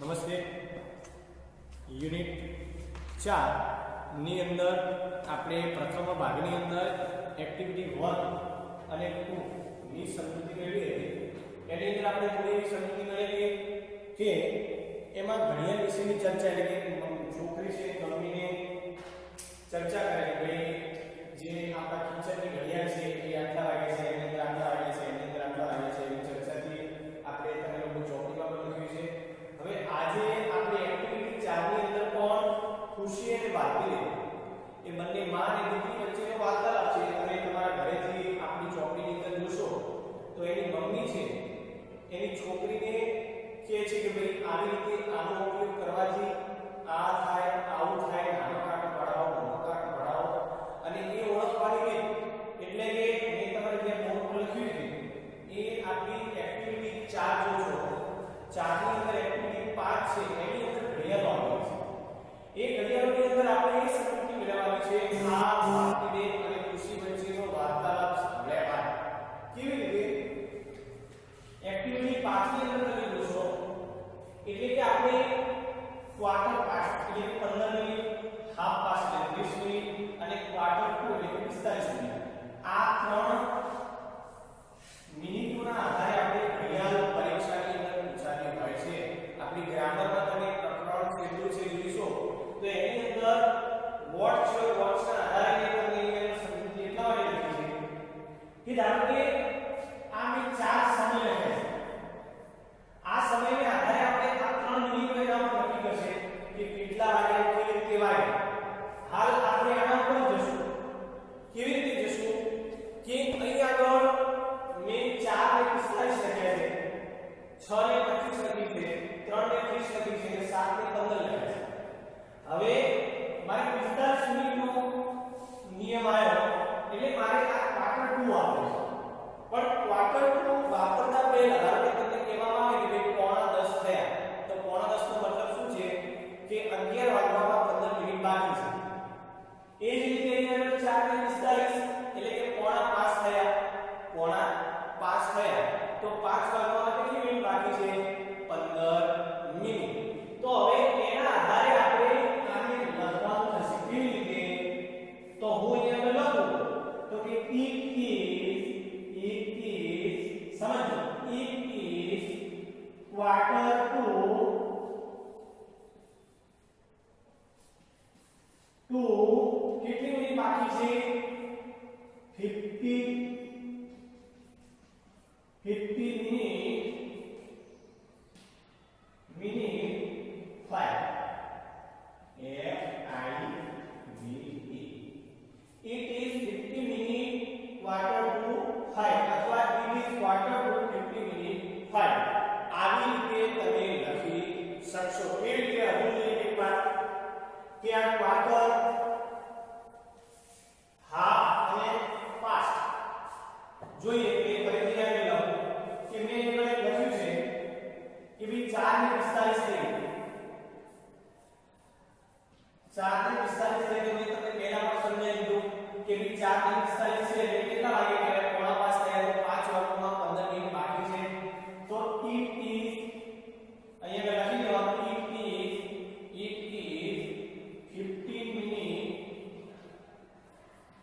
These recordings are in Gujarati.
નમસ્તે. યુનિટ ચારની અંદર આપણે પ્રથમ ભાગની અંદર એક્ટિવિટી વન અને ટુની સમજૂતી મેળવી હતી. એની અંદર આપણે થોડી એવી સમજૂતી મેળવી કે એમાં ઘણીયા વિશેની ચર્ચા એટલે કે છોકરી છે મમ્મીને ચર્ચા કરે કે ભાઈ જે આપણા કિચનની ઘડિયાળ છે એ આટલા વાગે છે, એની અંદર આટલા વાગે છે, એની અંદર આટલા વાગે છે, એની હવે આજે આપણે એક્ટિવિટી 4 ની અંદર કોણ ખુશી અને બાલકી એ બંને માં અને દીકરી વચ્ચેનો વાર્તાલાપ છે. તમે તમારા ઘરેથી આપણી ચોકડીની અંદર જોશો, તો એની મમ્મી છે. એની છોકરીને કહે છે કે, ભાઈ, આવી રીતે આનો ઉપયોગ વોટ્સ યોર વોટ્સ ના આધારે તમને અહીંયા સમજૂતી એટલા માટે લખી છે કે ધારો નિયમ આવ્યો એટલે મારે આ ક્વાર્ટર 2 આવે પણ ક્વાર્ટર 2 તો કેટલી બધી બાકી છે 50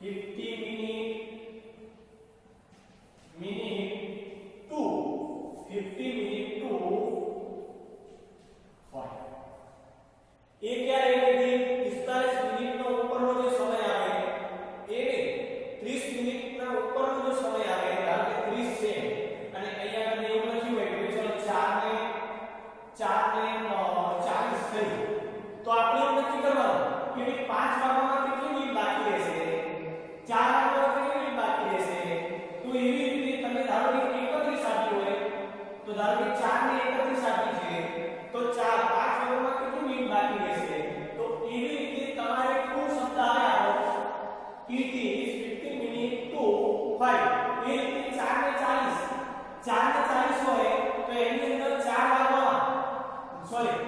第第 ભાઈ એક થી ચાર ને ચાલીસ. ચાર ને ચાલીસ હોય તો એની અંદર ચાર વાર સોરી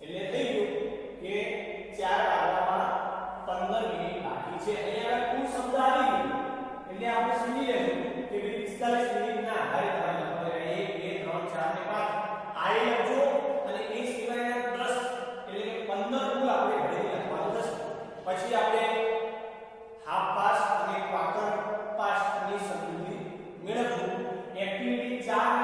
એટલે થઈ ગયું કે 4 આવવામાં 15 બાકી છે. અહીંયા કુલ શબ્દ આવી ગયો. એટલે આપણે સમજી લેશું કે 45 મિનિટના આધારે તમારે લખવાનું 1 2 3 4 ને 5 આઈ चार